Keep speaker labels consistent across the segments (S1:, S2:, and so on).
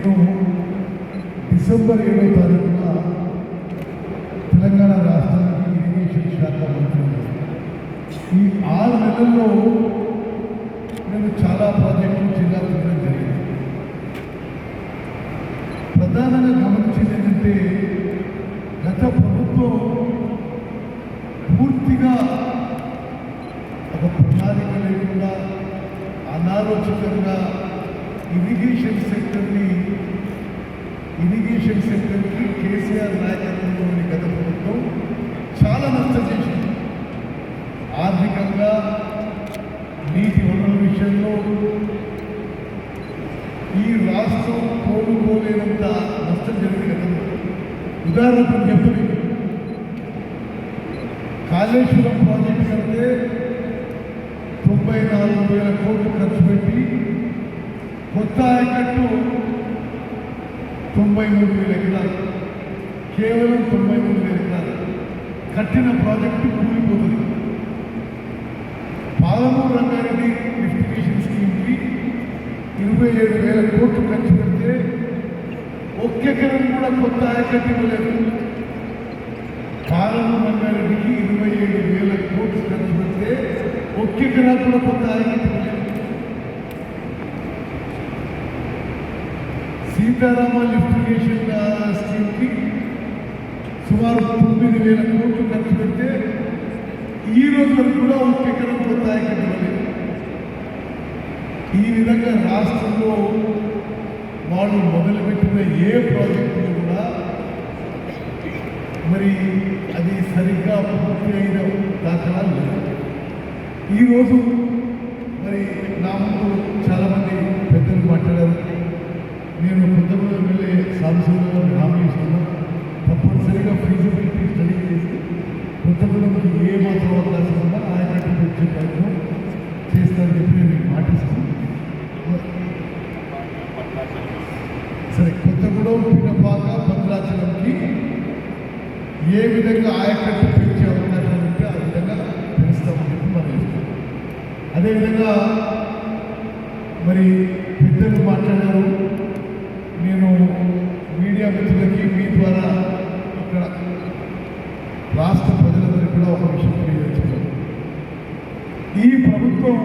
S1: నేను డిసెంబర్ ఏడో తారీఖున తెలంగాణ రాష్ట్రానికి ఇరిగేషన్ శాఖ మంత్రి ఈ ఆరు నెలల్లో నేను చాలా ప్రాజెక్టులు జిల్లా తిరగడం జరిగింది. ప్రధానంగా గమనించింది ఏంటంటే గత ప్రభుత్వం పూర్తిగా ఒక ప్రణాళిక లేకుండా అనాలోచితంగా ఇరిగేషన్ సెక్టర్ని ఇరిగేషన్ సెక్టర్కి కేసీఆర్ నాయకత్వంలోని గత ప్రభుత్వం చాలా నష్టం చేసింది. ఆర్థికంగా నీటి వనరుల విషయంలో ఈ రాష్ట్రం కోలుకోలేనంత నష్టం జరిగింది గతంలో ఉదాహరణకు చెప్పండి కాళేశ్వరం ప్రాజెక్ట్ కంటే తొంభై నాలుగు వేల కోట్లు ఖర్చు పెట్టి కొత్త ఆయకట్టు తొంభై మూడు వేల ఎకరాలు. కేవలం తొంభై మూడు వేల ఎకరాలు. కట్టిన ప్రాజెక్టు కూలిపోతుంది. పాలమూరు రంగారెడ్డి లిఫ్టిగేషన్ స్కీమ్కి ఇరవై ఏడు వేల కోట్లు ఖర్చు పెడితే ఒక్కెకరం కూడా కొత్త ఆయకట్టు ఇవ్వలేదు. పాలమూరు రంగారెడ్డికి ఇరవై ఏడు వేల కోట్లు ఖర్చు పెడితే ఒక్కెకరా కూడా కొత్త ఆయకట్టు ఇవ్వలేదు సీతారామ లిఫ్టిగేషన్ స్కీమ్కి సుమారు తొమ్మిది వేల కోట్లు ఖర్చు పెడితే ఈ రోజు వరకు కూడా ఒక ఎకరం కొత్త ఈ విధంగా రాష్ట్రంలో వాళ్ళు మొదలుపెట్టిన ఏ ప్రాజెక్టులు కూడా మరి అది సరిగ్గా పూర్తి అయిన దాఖలా లేదు ఈరోజు మరి నా ముందు నేను కొత్తగూడెం వెళ్ళే సాంసంగా హామీ ఇస్తున్నాను. తప్పనిసరిగా ఫీజిబిలిటీ స్టడీ చేసి కొత్తగూడెంకి ఏ మాత్రం అవకాశం ఉన్నా ఆ వచ్చే ప్రయత్నం చేస్తారని చెప్పి నేను మీకు మాటిస్తాను సరే కొత్తగూడెం పినపాక భద్రాచలంకి ఏ విధంగా ఆయకట్టు పెంచే అవకాశం ఉంటే ఆ విధంగా పెంచుతామని చెప్పి మనం ఇస్తాం అదేవిధంగా మరి పెద్దలు మాట్లాడారు. నేను మీడియా మిత్రులకి మీ ద్వారా ఇక్కడ రాష్ట్ర ప్రజలందరికీ కూడా ఒక విషయం తెలియజేస్తున్నాను. ఈ ప్రభుత్వం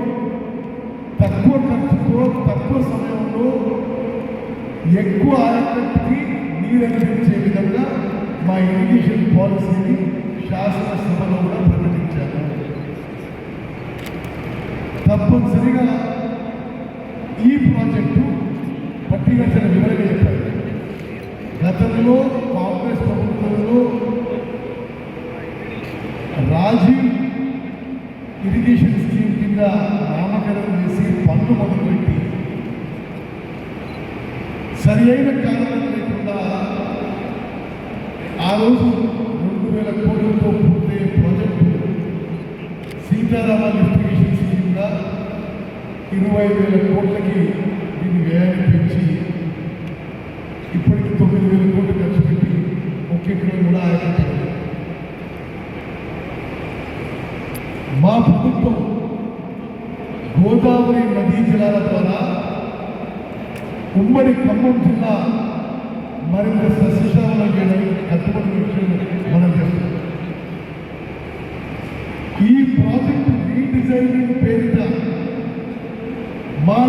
S1: తక్కువ ఖర్చుతో తక్కువ సమయంలో ఎక్కువ ఆయకట్టుకి నీరు అందించే విధంగా మా ఇరిగేషన్ పాలసీని శాసనసభలో కూడా ప్రకటించాను తప్పనిసరిగా ఈ ప్రాజెక్టు పట్టిగట్టిన వివరంగా చెప్పారు. గతంలో కాంగ్రెస్ ప్రభుత్వంలో రాజీవ్ ఇరిగేషన్ స్కీమ్ కింద నామకరణం చేసి పన్ను మొదలుపెట్టి సరి అయిన కారణం లేకుండా ఆ రోజు రెండు వేల కోట్లతో పూర్తయ్యే ప్రాజెక్టు సీతారామ లిఫ్టిగేషన్ స్కీమ్గా ఇరవై వేల కోట్లకి దీన్ని వ్యయాన్ని పెంచి ఇప్పటికి తొమ్మిది వేల కోట్లు ఖర్చు పెట్టి ఒక్కెక్కడ కూడా ఆయన మా ప్రభుత్వం గోదావరి నదీ జలాల ద్వారా ఉమ్మడి ఖమ్మం జిల్లా మరింత సస్యశామలం చేయడానికి కట్టుబడి విషయం మనం చేస్తాం. ఈ ప్రాజెక్టు రీడిజైనింగ్ పేరిట మా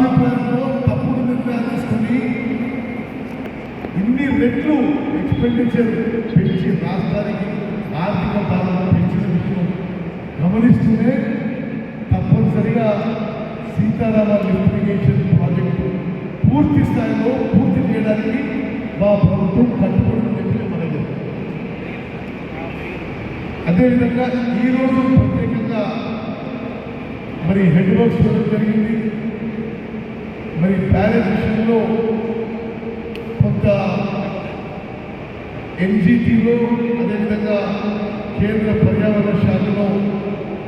S1: రెట్లు ఎక్స్పెండిచర్ పెంచి రాష్ట్రానికి ఆర్థిక భారం పెంచిన విషయం గమనిస్తూనే తప్పనిసరిగా సీతారామ లిఫ్టిగేషన్ ప్రాజెక్టు పూర్తి స్థాయిలో పూర్తి చేయడానికి మా ప్రభుత్వం కట్టుబడి చెప్పి మనకి అదేవిధంగా ఈరోజు ప్రత్యేకంగా మరి హెడ్ వర్క్స్ జరిగింది. మరి బ్యారేజ్ విషయంలో ఎన్జిటీలో అదేవిధంగా కేంద్ర పర్యావరణ శాఖలో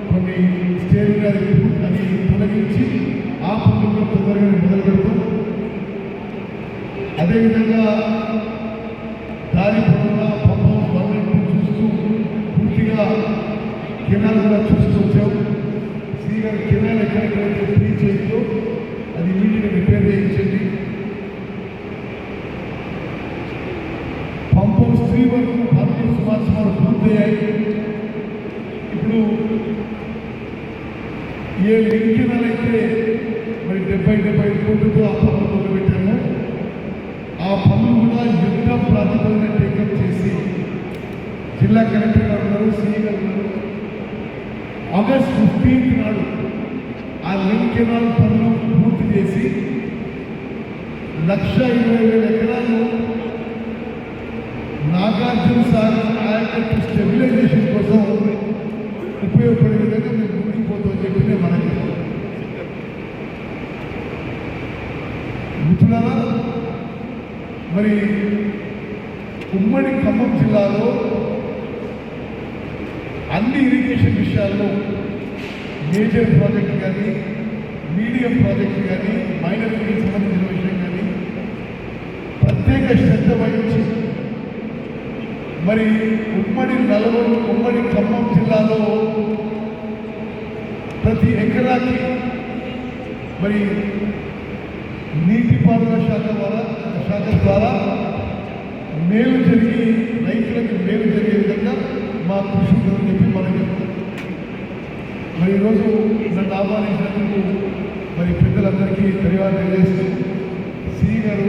S1: కొన్ని స్టేట్ గారి అది తొలగించి ఆ పనులు తొందరగా మొదలు పెడతాం. అదేవిధంగా దారి పొడవునా పంపం బండ్లను చూస్తూ పూర్తిగా కెనాల్ కూడా చూస్తూ వచ్చాం. శ్రీగారి కెనాల్ ఎక్కడెక్కడైతే ఫ్రీ చేస్తూ అది ఇమీడియట్గా రిపేర్ చేయించండి. ట్రాన్స్ఫర్ పూర్తయ్యాయి. ఇప్పుడు ఏ లింకినలైతే మరి డెబ్బై డెబ్బై కోట్లతో ఆ పనులు మొదలుపెట్టాము ఆ పనులు కూడా యుద్ధ ప్రాతిపదికన టేకప్ చేసి జిల్లా కలెక్టర్ గారు ఉన్నారు సిఈ గారు ఆగస్ట్ ఫిఫ్టీన్త్ నాడు ఆ లింక్ కెనాల్ పనులు పూర్తి చేసి లక్ష ఇరవై వేల ఎకరాలు నాగార్జున సాగర్ ఆయకట్టు స్టెబిలైజేషన్ కోసం ఉపయోగపడే విధంగా మేము ముందుకు పోతామని చెప్పి నేను మనకి మిత్రులారా మరి ఉమ్మడి ఖమ్మం జిల్లాలో అన్ని ఇరిగేషన్ విషయాల్లో మేజర్ ప్రాజెక్ట్ కానీ మీడియం ప్రాజెక్ట్ కానీ మైనర్ సంబంధించిన విషయం కానీ ప్రత్యేక శ్రద్ధ వహించి మరి ఉమ్మడి నలుగురు ఉమ్మడి ఖమ్మం జిల్లాలో ప్రతి ఎకరాకి మరి నీటిపారుదల శాఖ ద్వారా శాఖ ద్వారా మేలు జరిగి రైతులకి మేలు జరిగే విధంగా మా కృషి ఉంటుందని చెప్పి మనం చెప్తాం మరి ఈరోజు నన్ను ఆహ్వానించినందుకు మరి పెద్దలందరికీ ధన్యవాదాలు తెలియజేస్తూ సి గారు